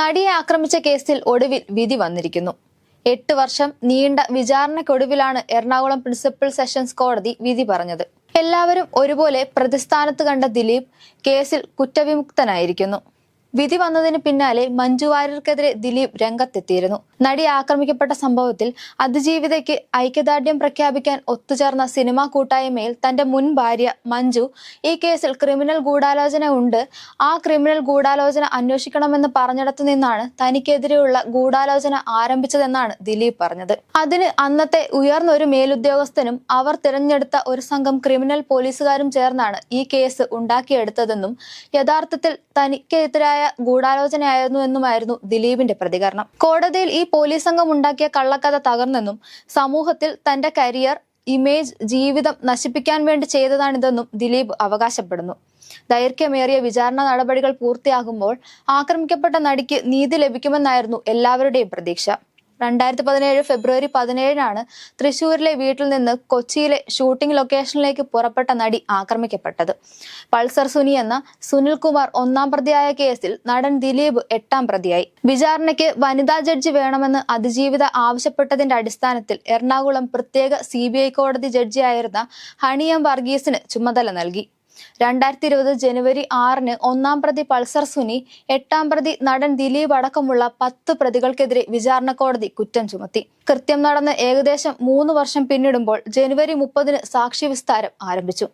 നടിയെ ആക്രമിച്ച കേസിൽ ഒടുവിൽ വിധി വന്നിരിക്കുന്നു. എട്ട് വർഷം നീണ്ട വിചാരണയ്ക്കൊടുവിലാണ് എറണാകുളം പ്രിൻസിപ്പൽ സെഷൻസ് കോടതി വിധി പറഞ്ഞത്. എല്ലാവരും ഒരുപോലെ പ്രതിസ്ഥാനത്ത് കണ്ട ദിലീപ് കേസിൽ കുറ്റവിമുക്തനായിരിക്കുന്നു. വിധി വന്നതിന് പിന്നാലെ മഞ്ജു വാര്യർക്കെതിരെ ദിലീപ് രംഗത്തെത്തിയിരുന്നു. നടി ആക്രമിക്കപ്പെട്ട സംഭവത്തിൽ അതിജീവിതയ്ക്ക് ഐക്യദാർഢ്യം പ്രഖ്യാപിക്കാൻ ഒത്തുചേർന്ന സിനിമാ കൂട്ടായ്മയിൽ തന്റെ മുൻ ഭാര്യ മഞ്ജു ഈ കേസിൽ ക്രിമിനൽ ഗൂഢാലോചന ഉണ്ട്. ആ ക്രിമിനൽ ഗൂഢാലോചന അന്വേഷിക്കണമെന്ന് പറഞ്ഞിടത്തു നിന്നാണ് തനിക്കെതിരെയുള്ള ഗൂഢാലോചന ആരംഭിച്ചതെന്നാണ് ദിലീപ് പറഞ്ഞത്. അതിന് അന്നത്തെ ഉയർന്നൊരു മേലുദ്യോഗസ്ഥനും അവർ തിരഞ്ഞെടുത്ത ഒരു സംഘം ക്രിമിനൽ പോലീസുകാരും ചേർന്നാണ് ഈ കേസ് ഉണ്ടാക്കിയെടുത്തതെന്നും യഥാർത്ഥത്തിൽ തനിക്കെതിരായ ഗൂഢാലോചനയായിരുന്നു എന്നുമായിരുന്നു ദിലീപിന്റെ പ്രതികരണം. കോടതിയിൽ ഈ പോലീസ് സംഘം ഉണ്ടാക്കിയ കള്ളക്കഥ തകർന്നെന്നും സമൂഹത്തിൽ തന്റെ കരിയർ ഇമേജ് ജീവിതം നശിപ്പിക്കാൻ വേണ്ടി ചെയ്തതാണിതെന്നും ദിലീപ് അവകാശപ്പെടുന്നു. ദൈർഘ്യമേറിയ വിചാരണ നടപടികൾ പൂർത്തിയാകുമ്പോൾ ആക്രമിക്കപ്പെട്ട നടിക്ക് നീതി ലഭിക്കുമെന്നായിരുന്നു എല്ലാവരുടെയും പ്രതീക്ഷ. രണ്ടായിരത്തി പതിനേഴ് ഫെബ്രുവരി പതിനേഴിനാണ് തൃശൂരിലെ വീട്ടിൽ നിന്ന് കൊച്ചിയിലെ ഷൂട്ടിംഗ് ലൊക്കേഷനിലേക്ക് പുറപ്പെട്ട നടി ആക്രമിക്കപ്പെട്ടത്. പൾസർ സുനി എന്ന സുനിൽകുമാർ ഒന്നാം പ്രതിയായ കേസിൽ നടൻ ദിലീപ് എട്ടാം പ്രതിയായി. വിചാരണയ്ക്ക് വനിതാ ജഡ്ജി വേണമെന്ന് അതിജീവിത ആവശ്യപ്പെട്ടതിന്റെ അടിസ്ഥാനത്തിൽ എറണാകുളം പ്രത്യേക സി കോടതി ജഡ്ജിയായിരുന്ന ഹണിയം വർഗീസിന് ചുമതല നൽകി. രണ്ടായിരത്തി ഇരുപത് ജനുവരി ആറിന് ഒന്നാം പ്രതി പൾസർ സുനി എട്ടാം പ്രതി നടൻ ദിലീപ് അടക്കമുള്ള പത്ത് പ്രതികൾക്കെതിരെ വിചാരണ കോടതി കുറ്റം ചുമത്തി. കൃത്യം നടന്ന് ഏകദേശം മൂന്ന് വർഷം പിന്നിടുമ്പോൾ ജനുവരി മുപ്പതിന് സാക്ഷി വിസ്താരം ആരംഭിച്ചു.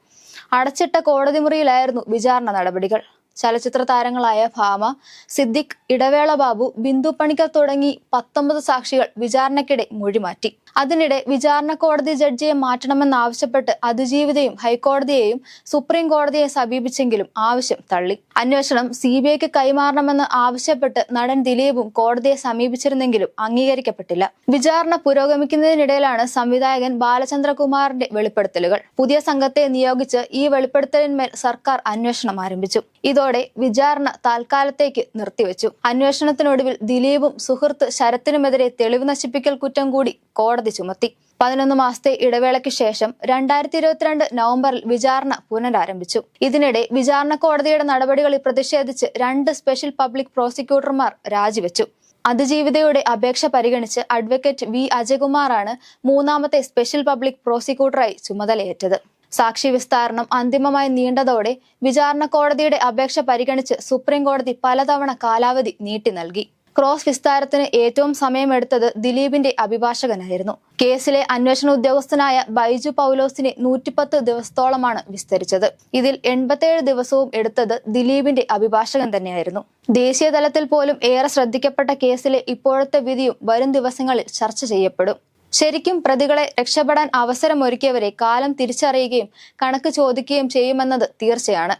അടച്ചിട്ട കോടതി മുറിയിലായിരുന്നു വിചാരണ നടപടികൾ. ചലച്ചിത്ര താരങ്ങളായ ഭാമ സിദ്ദിഖ് ഇടവേള ബാബു ബിന്ദു പണിക്കർ തുടങ്ങി പത്തൊമ്പത് സാക്ഷികൾ വിചാരണയ്ക്കിടെ മൊഴിമാറ്റി. അതിനിടെ വിചാരണ കോടതി ജഡ്ജിയെ മാറ്റണമെന്നാവശ്യപ്പെട്ട് അതിജീവിതയും ഹൈക്കോടതിയെയും സുപ്രീം കോടതിയെ സമീപിച്ചെങ്കിലും ആവശ്യം തള്ളി. അന്വേഷണം സി ബി ഐക്ക് കൈമാറണമെന്ന് ആവശ്യപ്പെട്ട് നടൻ ദിലീപും കോടതിയെ സമീപിച്ചിരുന്നെങ്കിലും അംഗീകരിക്കപ്പെട്ടില്ല. വിചാരണ പുരോഗമിക്കുന്നതിനിടയിലാണ് സംവിധായകൻ ബാലചന്ദ്രകുമാറിന്റെ വെളിപ്പെടുത്തലുകൾ. പുതിയ സംഘത്തെ നിയോഗിച്ച് ഈ വെളിപ്പെടുത്തലിന്മേൽ സർക്കാർ അന്വേഷണം ആരംഭിച്ചു. ഇതോടെ വിചാരണ താൽക്കാലത്തേക്ക് നിർത്തിവെച്ചു. അന്വേഷണത്തിനൊടുവിൽ ദിലീപും സുഹൃത്ത് ശരത്തിനുമെതിരെ തെളിവ് നശിപ്പിക്കൽ കുറ്റം കൂടി കോടതി ചുമത്തി. പതിനൊന്ന് മാസത്തെ ഇടവേളയ്ക്ക് ശേഷം രണ്ടായിരത്തി ഇരുപത്തിരണ്ട് നവംബറിൽ വിചാരണ പുനരാരംഭിച്ചു. ഇതിനിടെ വിചാരണ കോടതിയുടെ നടപടികളിൽ പ്രതിഷേധിച്ച് രണ്ട് സ്പെഷ്യൽ പബ്ലിക് പ്രോസിക്യൂട്ടർമാർ രാജിവെച്ചു. അതിജീവിതയുടെ അപേക്ഷ പരിഗണിച്ച് അഡ്വക്കേറ്റ് വി അജയകുമാറാണ് മൂന്നാമത്തെ സ്പെഷ്യൽ പബ്ലിക് പ്രോസിക്യൂട്ടറായി ചുമതലയേറ്റത്. സാക്ഷി വിസ്താരണം അന്തിമമായി നീണ്ടതോടെ വിചാരണ കോടതിയുടെ അപേക്ഷ പരിഗണിച്ച് സുപ്രീം കോടതി പലതവണ കാലാവധി നീട്ടി നൽകി. ക്രോസ് വിസ്താരത്തിന് ഏറ്റവും സമയമെടുത്തത് ദിലീപിന്റെ അഭിഭാഷകനായിരുന്നു. കേസിലെ അന്വേഷണ ഉദ്യോഗസ്ഥനായ ബൈജു പൗലോസിനെ നൂറ്റിപ്പത്ത് ദിവസത്തോളമാണ് വിസ്തരിച്ചത്. ഇതിൽ എൺപത്തേഴ് ദിവസവും എടുത്തത് ദിലീപിന്റെ അഭിഭാഷകൻ തന്നെയായിരുന്നു. ദേശീയ തലത്തിൽ പോലും ഏറെ ശ്രദ്ധിക്കപ്പെട്ട കേസിലെ ഇപ്പോഴത്തെ വിധിയും വരും ദിവസങ്ങളിൽ ചർച്ച ചെയ്യപ്പെടും. ശരിക്കും പ്രതികളെ രക്ഷപ്പെടാൻ അവസരമൊരുക്കിയവരെ കാലം തിരിച്ചറിയുകയും കണക്ക് ചോദിക്കുകയും ചെയ്യുമെന്നത് തീർച്ചയാണ്